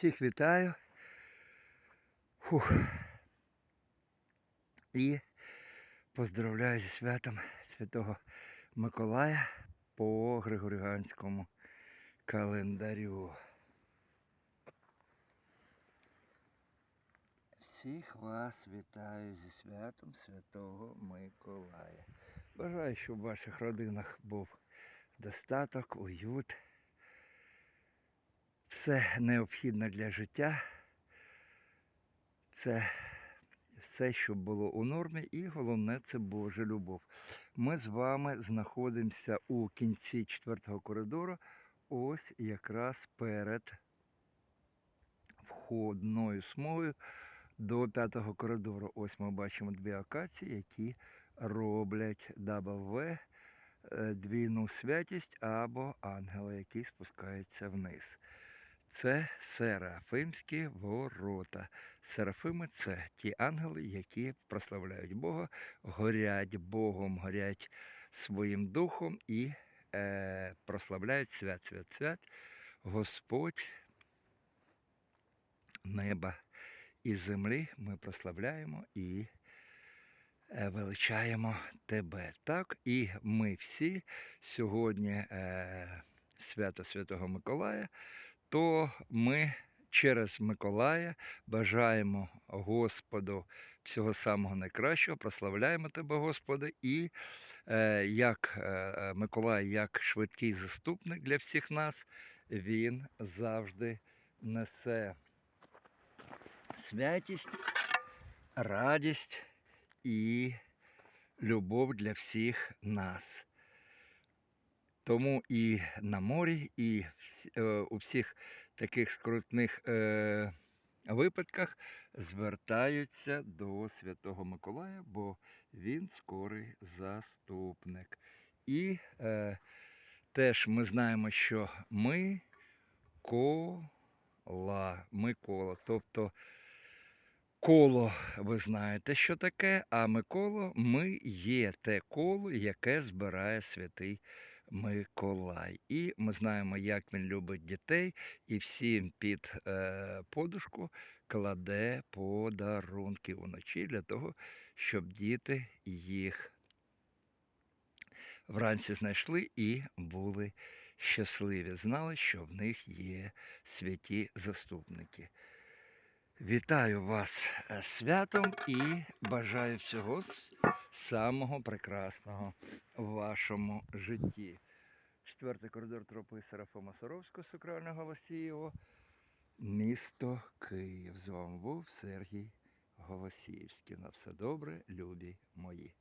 Всіх вітаю. Фух. І поздравляю зі святом Святого Миколая по Григоріанському календарю. Всіх вас вітаю зі святом Святого Миколая. Бажаю, щоб в ваших родинах був достаток, уют, все необхідне для життя. Це все, що було у нормі, і головне це Божа любов. Ми з вами знаходимося у кінці четвертого коридору, ось якраз перед входною смугою до п'ятого коридору. Ось ми бачимо дві акації, які роблять W, е, двійну святість або ангела, який спускається вниз. Це серафимські ворота. Серафими це ті ангели, які прославляють Бога, горять Богом, горять своїм духом і е, прославляють свят, свят, свят, Господь неба і землі ми прославляємо і е, величаємо тебе. Так, і ми всі сьогодні е, свято Святого Миколая, то ми через Миколая бажаємо Господу всього самого найкращого, прославляємо тебе, Господи, і е, як е, Миколай, як швидкий заступник для всіх нас, він завжди несе святість, радість і любов для всіх нас. Тому і на морі, і е, у всіх таких скрутних е, випадках звертаються до Святого Миколая, бо він скорий заступник. І е, теж ми знаємо, що ми кола, Микола, тобто коло, ви знаєте, що таке, а Миколо ми є те коло, яке збирає святий Миколай. І ми знаємо, як він любить дітей, і всім під е, подушку кладе подарунки вночі для того, щоб діти їх вранці знайшли і були щасливі. Знали, що в них є святі заступники. Вітаю вас е, святом і бажаю всього самого прекрасного в вашому житті. Четвертий коридор тропи Серафима Саровського, Сукрального Голосієво, місто Київ. З вами був Сергій Голосіївський. На все добре, любі мої.